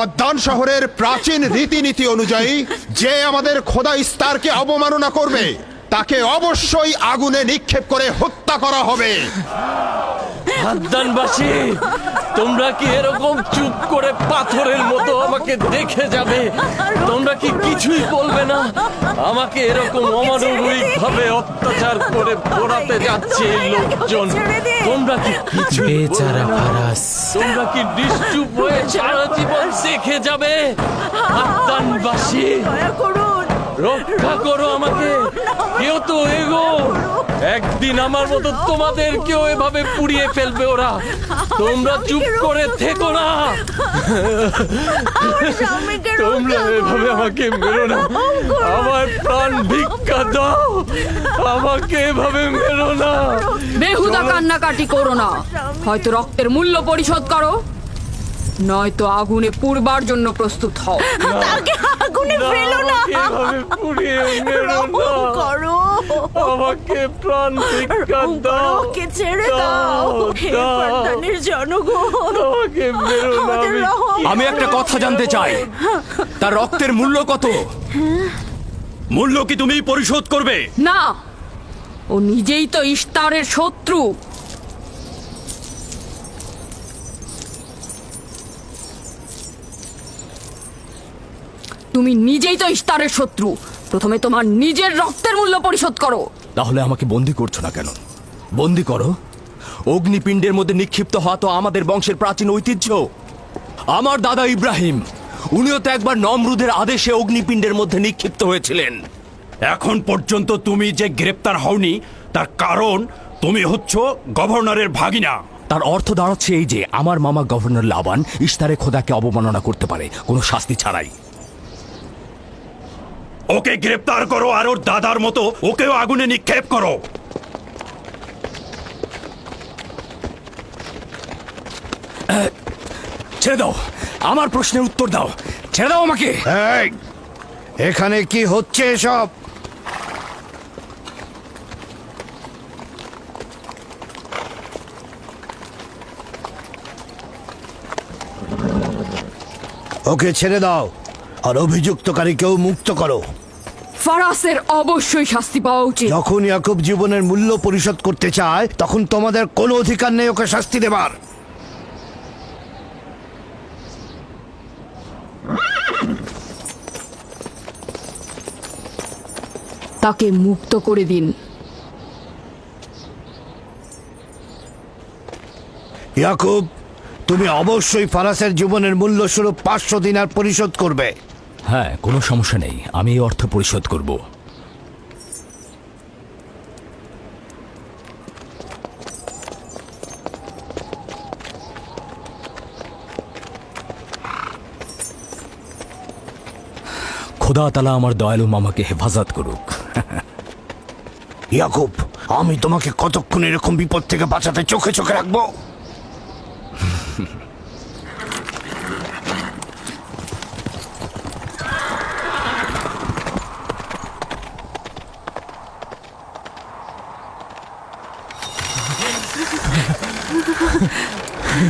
ফদ্দান শহরের প্রাচীন রীতিনীতি অনুযায়ী, যে আমাদের খোদা ইস্তারকে অবমাননা করবে, তাকে অবশ্যই আগুনে নিক্ষেপ করে হত্যা করা হবে। হাদ্দানবাসী তোমরা কি এরকম চুপ করে পাথরের মতো আমাকে দেখে যাবে? তোমরা কি কিছুই বলবে না? আমাকে এরকম অমানবিক ভাবে অত্যাচার করে পোড়াতে যাচ্ছে এই লোকজন। তোমরা কি কিছু বেচারা ফারাস। তোমরা কি নিশ্চুপ হয়ে সারা জীবন দেখে যাবে? হাদ্দানবাসী দয়া রক্ষা করো আমাকে। কেউ তো এগো একদিন আমার মতো তোমাদের কেউ এভাবে পুড়িয়ে ফেলবে ওরা। তোমরা চুপ করে থেকো না। তোমরা এভাবে আমাকে মেরো না। আমার প্রাণ ভিক্ষা দাও। আমাকে এভাবে মেরো না। বেহুদা কান্নাকাটি করো না। হয়তো রক্তের মূল্য পরিশোধ করো। নয়তো আগুনে পুড়বার জন্য প্রস্তুত হও। আগুনে ফেলো না। পুড়িয়ে মেরো না। করো। আমাকে প্রাণ ভিক্ষা দাও। আমাকে ছেড়ে দাও হে দাও। জনগণ। আমাকে মেরো না আমি। আমি একটা কথা জানতে চাই। তার রক্তের মূল্য কত? মূল্য কি তুমি পরিশোধ করবে? না ও নিজেই তো ইস্তারের শত্রু। তুমি নিজেই তো ইস্তারের শত্রু। প্রথমে তোমার নিজের রক্তের মূল্য পরিশোধ করো। তাহলে আমাকে বন্দি করছ না কেন? বন্দি করো? অগ্নিপিণ্ডের মধ্যে নিক্ষিপ্ত হওয়া তো আমাদের বংশের প্রাচীন ঐতিহ্য। আমার দাদা ইব্রাহিম উনিও তো একবার নমরুদের আদেশে অগ্নিপিণ্ডের মধ্যে নিক্ষিপ্ত হয়েছিলেন। এখন পর্যন্ত তুমি যে গ্রেপ্তার হওনি তার কারণ তুমি হচ্ছ গভর্নরের ভাগিনা। তার অর্থ দাঁড়াচ্ছে এই যে আমার মামা গভর্নর লাবান ইস্তারে খোদাকে অবমাননা করতে পারে কোনো শাস্তি ছাড়াই। ওকে গ্রেপ্তার করো আর ওর দাদার মতো ওকেও আগুনে নিক্ষেপ করো। ছেড়ে দাও। আমার প্রশ্নের উত্তর দাও। ছেড়ে দাও আমাকে। এই এখানে কি হচ্ছে এসব? ওকে ছেড়ে দাও। আর অভিযুক্তকারীকেও মুক্ত করো। ফারাসের অবশ্যই শাস্তি পাওয়া উচিত। যখন ইয়াকুব জীবনের মূল্য পরিশোধ করতে চায় তখন তোমাদের কোনো অধিকার নেই ওকে শাস্তি দেবার। তাকে মুক্ত করে দিন। ইয়াকুব তুমি অবশ্যই ফারাসের জীবনের মূল্য স্বরূপ পাঁচশো দিনার পরিশোধ করবে। হ্যাঁ কোনো সমস্যা নেই। আমি এই অর্থ পরিশোধ করব। খোদা তালা আমার দয়ালু মামাকে হেফাজত করুক। ইয়াকুব, আমি তোমাকে কতক্ষণ এরকম বিপদ থেকে বাঁচাতে চোখে চোখে রাখব?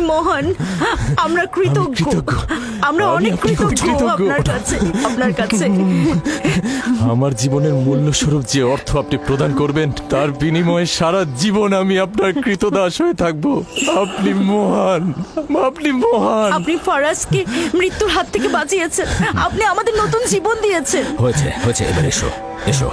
আপনি মহান। আমরা কৃতজ্ঞ। আমরা অনেক কৃতজ্ঞ। আপনার কাছে আপনার কাছে। আমার জীবনের মূল্য স্বরূপ যে অর্থ আপনি প্রদান করবেন তার বিনিময়ে সারা জীবন আমি আপনার কৃতদাস হয়ে থাকব। আপনি মহান। আপনি মহান। আপনি ফারাজকে মৃত্যুর হাত থেকে বাঁচিয়েছেন। আপনি আমাদের নতুন জীবন দিয়েছেন। হয়েছে হয়েছে। এবার এসো এসো।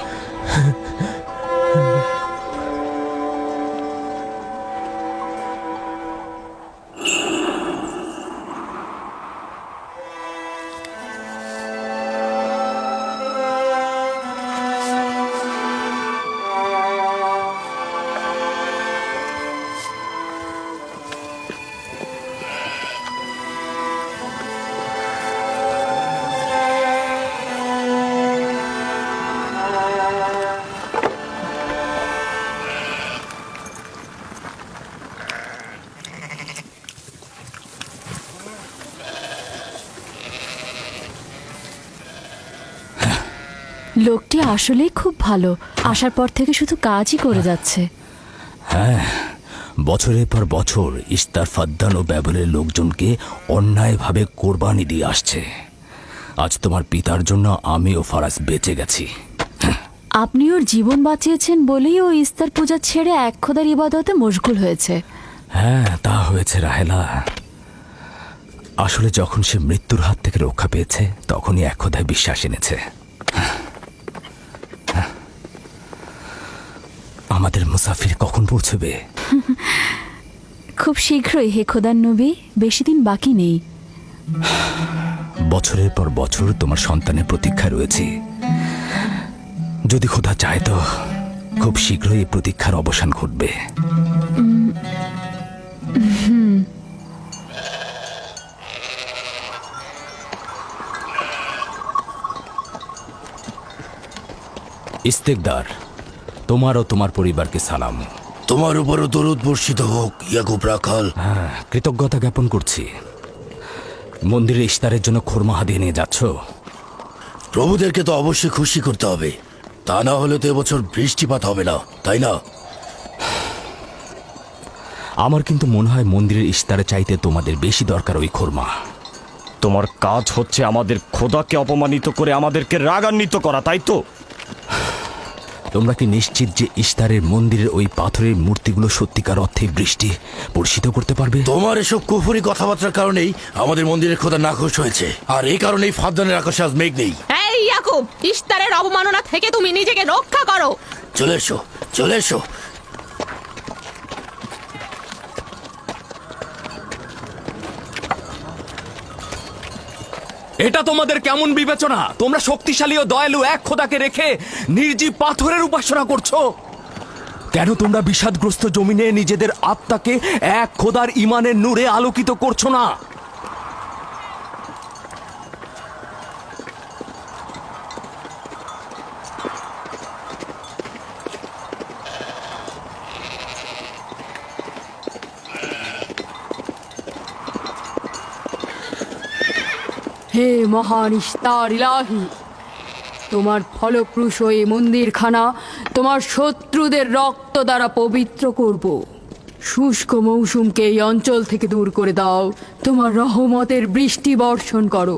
লোকটি আসলেই খুব ভালো। আসার পর থেকে শুধু কাজই করে যাচ্ছে। হ্যাঁ বছরের পর বছর ইস্তার ফাদ্দান ও ব্যবহারের লোকজনকে অন্যায়ভাবে কোরবানি দিয়ে আসছে। আজ তোমার পিতার জন্য আমি ও ফারাজ বেঁচে গেছি। আপনি ওর জীবন বাঁচিয়েছেন বলেই ও ইস্তার পূজা ছেড়ে এক খোদার ইবাদতে মশগুল হয়েছে। হ্যাঁ তা হয়েছে রাহেলা। আসলে যখন সে মৃত্যুর হাত থেকে রক্ষা পেয়েছে তখনই এক কথায় বিশ্বাস এনেছে। আমাদের মুসাফির কখন পৌঁছবে? খুব শীঘ্রই হে খোদার নবী বেশি দিন বাকি নেই। বছরের পর বছর তোমার সন্তানের প্রতীক্ষা রয়েছে। যদি খোদা চায় তো খুব শীঘ্রই এই প্রতীক্ষার অবসান ঘটবে। ইস্তেকদার তোমার ও তোমার পরিবারকে সালাম। তোমার উপরও দরুদ বর্ষিত হোক ইয়াকুব রাখাল। হ্যাঁ কৃতজ্ঞতা জ্ঞাপন করছি। মন্দিরে ইস্তারের জন্য খোরমা হাদিয়ে নিয়ে যাচ্ছ? প্রভুদেরকে তো অবশ্যই খুশি করতে হবে। তা না হলে তো এবছর বৃষ্টিপাত হবে না তাই না? আমার কিন্তু মনে হয় মন্দিরের ইস্তারে চাইতে তোমাদের বেশি দরকার ওই খোরমা। তোমার কাজ হচ্ছে আমাদের খোদাকে অপমানিত করে আমাদেরকে রাগান্বিত করা তাই তো? তোমরা কি নিশ্চিত যে ইস্তারের মন্দিরের ওই পাথরের মূর্তিগুলো সত্যিকার অর্থে বৃষ্টি বর্ষিত করতে পারবে? তোমার এসব কুফুরি কথাবার্তার কারণেই আমাদের মন্দিরের খোদা নাখোশ হয়েছে। আর এই কারণেই ফাদানের আকাশে আজ মেঘ নেই। এই ইয়াকুব ইস্তারের অবমাননা থেকে তুমি নিজেকে রক্ষা করো। চলে এসো চলে এসো। এটা তোমাদের কেমন বিবেচনা? তোমরা শক্তিশালী ও দয়ালু এক খোদাকে রেখে নির্জীব পাথরের উপাসনা করছ। কেন তোমরা বিষাদগ্রস্ত জমিনে নিজেদের আত্মাকে এক খোদার ইমানের নূরে আলোকিত করছ না? হে মহান ইস্তার ইলাহি, তোমার ফলপ্রসূ এই মন্দিরখানা তোমার শত্রুদের রক্ত দ্বারা পবিত্র করব। শুষ্ক মৌসুমকে এই অঞ্চল থেকে দূর করে দাও, তোমার রহমতের বৃষ্টি বর্ষণ করো।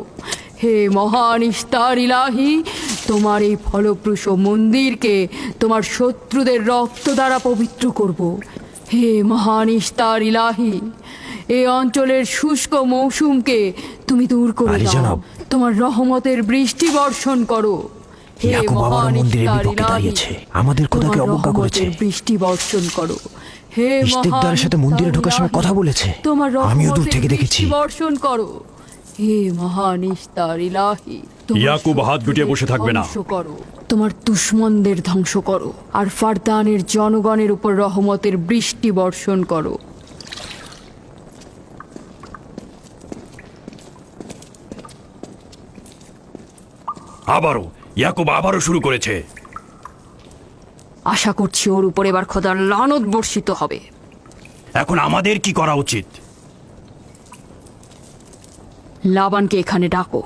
হে মহান ইস্তার ইলাহি, তোমার এই ফলপ্রসূ মন্দিরকে তোমার শত্রুদের রক্ত দ্বারা পবিত্র করব। হে মহান ইস্তার ইলাহি এই অঞ্চলের শুষ্ক মৌসুমকে তুমি দূর করে আলী দাও জনাব। তোমার রহমতের বৃষ্টি বর্ষণ করো হে ইয়াকুব আবারও মহান মন্দিরের ইস্তার বিপক্ষে দাঁড়িয়েছে। আমাদের খোদাকে অবজ্ঞা করেছে। রহমতের বৃষ্টি বর্ষণ করো হে ইশতেকদারের সাথে মন্দিরে ঢোকার সময় কথা বলেছে। তোমার আমিও দূর রহমতের থেকে দেখেছি। বৃষ্টি বর্ষণ করো হে মহান ইস্তার ইলাহি তোমার ইয়াকুব হাত গুটিয়ে বসে থাকবে না। ধ্বংস করো তোমার দুশ্মনদের ধ্বংস করো আর ফারদানের জনগণের উপর রহমতের বৃষ্টি বর্ষণ করো আবারও ইয়াকুব আবারও শুরু করেছে। আশা করছি ওর উপর এবার খোদার লানত বর্ষিত হবে। এখন আমাদের কি করা উচিত? লাবানকে এখানে ডাকো।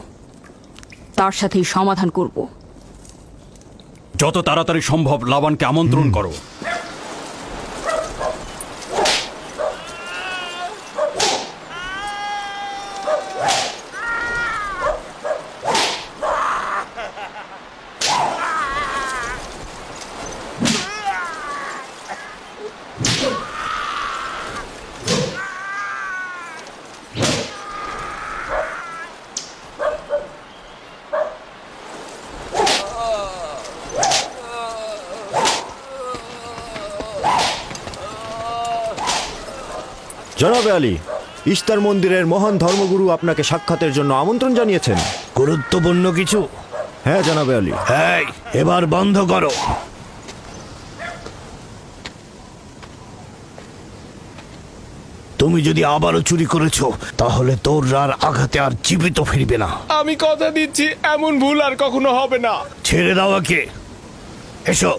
তার সাথেই সমাধান করব। যত তাড়াতাড়ি সম্ভব লাবানকে আমন্ত্রণ করো। জনাবে আলী ইস্তার মন্দিরের মহান ধর্মগুরু আপনাকে সাক্ষাতের জন্য আমন্ত্রণ জানিয়েছেন। গুরুত্বপূর্ণ কিছু? হ্যাঁ জনাবে আলী। হ্যাঁ এবার বন্ধ করো। তুমি যদি আবারও চুরি করেছ তাহলে তোর আর আঘাতে আর জীবিত ফিরবে না। আমি কথা দিচ্ছি এমন ভুল আর কখনো হবে না। ছেড়ে দাও একে এসো।